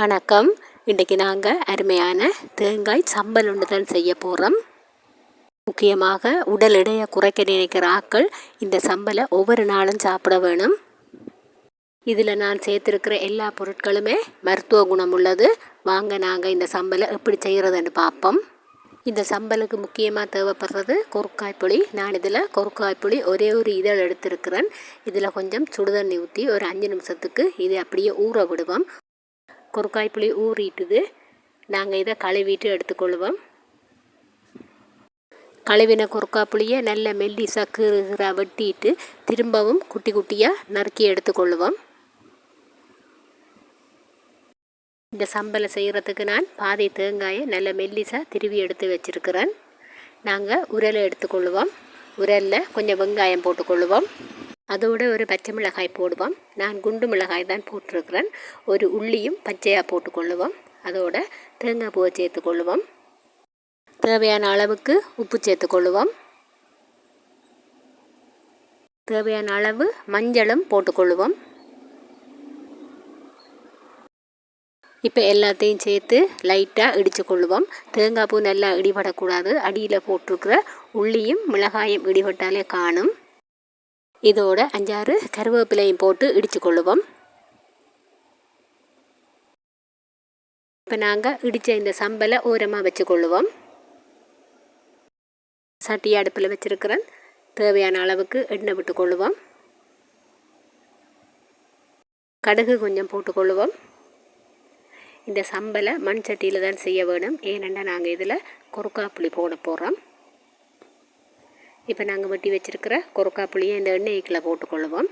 வணக்கம். இன்றைக்கி நாங்கள் அருமையான தேங்காய் சம்பல் ஒன்று தான் செய்ய போகிறோம் முக்கியமாக உடல் எடையை குறைக்க நினைக்கிற ஆக்கள் இந்த சம்பலை ஒவ்வொரு நாளும் சாப்பிட வேணும். இதில் நான் சேர்த்துருக்கிற எல்லா பொருட்களுமே மருத்துவ குணம் உள்ளது. வாங்க நாங்கள் இந்த சம்பலை எப்படி செய்கிறதுன்னு பார்ப்போம். இந்த சம்பலுக்கு முக்கியமாக தேவைப்படுறது கொறுக்காய் புளி. நான் இதில் கொறுக்காய் புளி ஒரே ஒரு இதழ் எடுத்திருக்கிறேன். இதில் கொஞ்சம் சுடுதண்ணி ஊற்றி ஒரு அஞ்சு நிமிஷத்துக்கு இதை அப்படியே ஊற விடுவோம். குறுக்காய் புளி ஊறிட்டுது. நாங்கள் இதை கழுவிட்டு எடுத்துக்கொள்வோம். கழுவின கொறுக்கா புளியை நல்ல மெல்லிசாக கீறுகிற வெட்டிட்டு திரும்பவும் குட்டி குட்டியாக நறுக்கி எடுத்துக்கொள்வோம். இந்த சம்பலை செய்கிறதுக்கு நான் பாதை தேங்காயை நல்ல மெல்லிசாக திருவி எடுத்து வச்சுருக்கிறேன். நாங்கள் உரலை எடுத்துக்கொள்வோம். உரலில் கொஞ்சம் வெங்காயம் போட்டுக்கொள்வோம். அதோடு ஒரு பச்சை மிளகாய் போடுவோம். நான் குண்டு மிளகாய் தான் போட்டிருக்கிறேன். ஒரு உள்ளியும் பச்சையாக போட்டுக்கொள்ளுவோம். அதோட தேங்காய் பூவை சேர்த்துக்கொள்ளுவோம். தேவையான அளவுக்கு உப்பு சேர்த்துக்கொள்ளுவோம். தேவையான அளவு மஞ்சளும் போட்டுக்கொள்ளுவோம். இப்போ எல்லாத்தையும் சேர்த்து லைட்டாக இடித்து கொள்ளுவோம் தேங்காய் பூ நல்லா இடிபடக்கூடாது. அடியில் போட்டிருக்கிற உள்ளியும் மிளகாயும் இடிபட்டாலே காணும். இதோட அஞ்சாறு கருவேப்பிலையும் போட்டு இடித்து கொள்ளுவோம் இப்போ நாங்கள் இடித்த இந்த சம்பலை ஓரமாக வச்சு கொள்ளுவோம் சட்டி அடுப்பில் வச்சுருக்கிறேன் தேவையான அளவுக்கு எண்ணெய் விட்டு கொள்ளுவோம் கடுகு கொஞ்சம் போட்டுக்கொள்ளுவோம். இந்த சம்பலை மண் சட்டியில் தான் செய்ய வேணும். ஏனென்றால் நாங்கள் இதில் குறுக்கா புளி போட போகிறோம் இப்போ நாங்கள் வெட்டி வச்சுருக்கிற கொறுக்கா புளியை இந்த எண்ணெய்க்கில் போட்டுக்கொள்ளுவோம்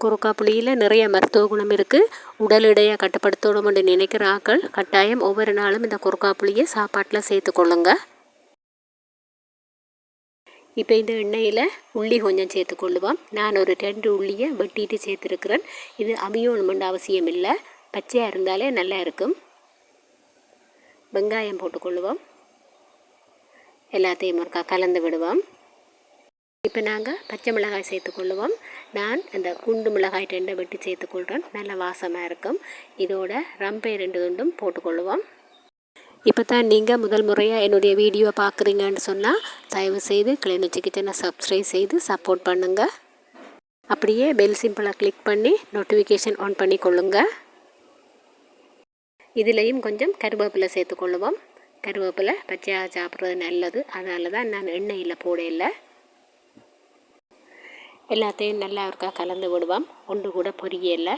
கொறுக்கா புளியில் நிறைய மருத்துவ குணம் இருக்குது உடல் எடையை என்று நினைக்கிற ஆக்கள் கட்டாயம் ஒவ்வொரு நாளும் இந்த கொறுக்கா புளியை சாப்பாட்டில் சேர்த்துக்கொள்ளுங்க இப்போ இந்த எண்ணெயில் உள்ளி கொஞ்சம் சேர்த்துக்கொள்ளுவோம் நான் ஒரு ரெண்டு உள்ளியை வெட்டிட்டு சேர்த்துருக்குறேன். இது அவியணுமெண்டு அவசியம் இல்லை. பச்சையாக இருந்தாலே நல்லா இருக்கும். வெங்காயம் போட்டுக்கொள்ளுவோம். எல்லாத்தையும் ஒருக்கா கலந்து விடுவோம். இப்போ நாங்கள் பச்சை மிளகாய் சேர்த்துக்கொள்ளுவோம் நான் இந்த குண்டு மிளகாய் ரெண்டை வெட்டி சேர்த்துக்கொள்கிறேன் நல்ல வாசமாக இருக்கும். இதோட ரம்பை ரெண்டு துண்டும் போட்டுக்கொள்ளுவோம் இப்போ தான் நீங்கள் முதல் முறையாக என்னுடைய வீடியோவை பார்க்குறீங்கன்னு சொன்னால் தயவு செய்து கிளிநொச்சி கிச்சனை சப்ஸ்கிரைப் செய்து சப்போர்ட் பண்ணுங்கள் அப்படியே பெல் சிம்பிளை கிளிக் பண்ணி நோட்டிஃபிகேஷன் ஆன் பண்ணி கொள்ளுங்கள் இதுலேயும் கொஞ்சம் கருவேப்பிலை சேர்த்துக்கொள்ளுவோம் கருவேப்பிலை பச்சையாக சாப்பிட்றது நல்லது. அதனால தான் நான் எண்ணெயில் போடையில் எல்லாத்தையும் நல்லா இருக்கா கலந்து விடுவோம். ஒன்று கூட பொரியல.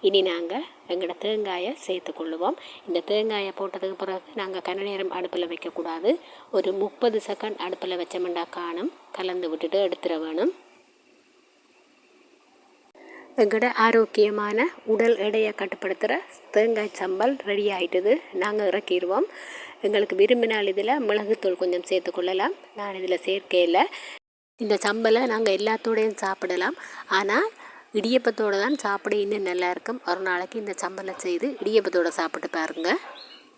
இனி நாங்கள் எங்களோட தேங்காயை சேர்த்து கொள்ளுவோம். இந்த தேங்காயை போட்டதுக்கு பிறகு நாங்கள் கன நேரம் அடுப்பில் வைக்கக்கூடாது. ஒரு முப்பது செகண்ட் அடுப்பில் வச்சோம்னா காணும். கலந்து விட்டுட்டு எடுத்துட வேணும். எங்களோட ஆரோக்கியமான உடல் எடையை கட்டுப்படுத்துகிற தேங்காய் சம்பல் ரெடி ஆகிட்டுது நாங்கள் இறக்கிடுவோம் எங்களுக்கு விரும்பினால் இதில் மிளகுத்தூள் கொஞ்சம் சேர்த்துக்கொள்ளலாம் நான் இதில் சேர்க்கையில் இந்த சம்பலை நாங்கள் எல்லாத்தோடையும் சாப்பிடலாம். ஆனால் இடியப்பத்தோடு தான் சாப்பிட இன்னும் நல்லாயிருக்கும் ஒரு நாளைக்கு இந்த சம்பலை செய்து இடியப்பத்தோடு சாப்பிட்டு பாருங்கள்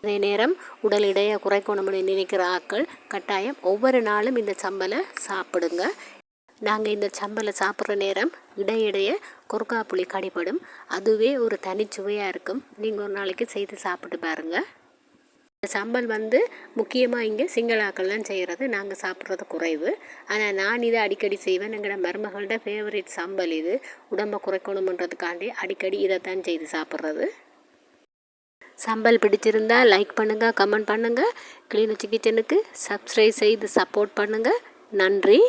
அதே நேரம் உடல் இடையை குறைக்கணும்னு நினைக்கிற ஆக்கள் கட்டாயம் ஒவ்வொரு நாளும் இந்த சம்பலை சாப்பிடுங்க. நாங்கள் இந்த சம்பலை சாப்பிட்ற நேரம் இடையிடைய குறுக்கா புளி கடிப்படும் அதுவே ஒரு தனிச்சுவையாக இருக்கும். நீங்கள் ஒரு நாளைக்கு செய்து சாப்பிட்டு பாருங்கள் இந்த சம்பல் வந்து முக்கியமாக இங்கே சிங்களாக்கள்லாம் செய்கிறது நாங்கள் சாப்பிட்றது குறைவு. ஆனால் நான் இதை அடிக்கடி செய்வேன். எங்களோட மருமகளோட ஃபேவரட் சம்பல் இது. உடம்பை குறைக்கணுமன்றதுக்காண்டி அடிக்கடி இதை தான் செய்து சாப்பிட்றது. சம்பல் பிடிச்சிருந்தால் லைக் பண்ணுங்கள் கமெண்ட் பண்ணுங்கள் கிளீனிச்சி கிச்சனுக்கு சப்ஸ்கிரைப் செய்து சப்போர்ட் பண்ணுங்கள் நன்றி.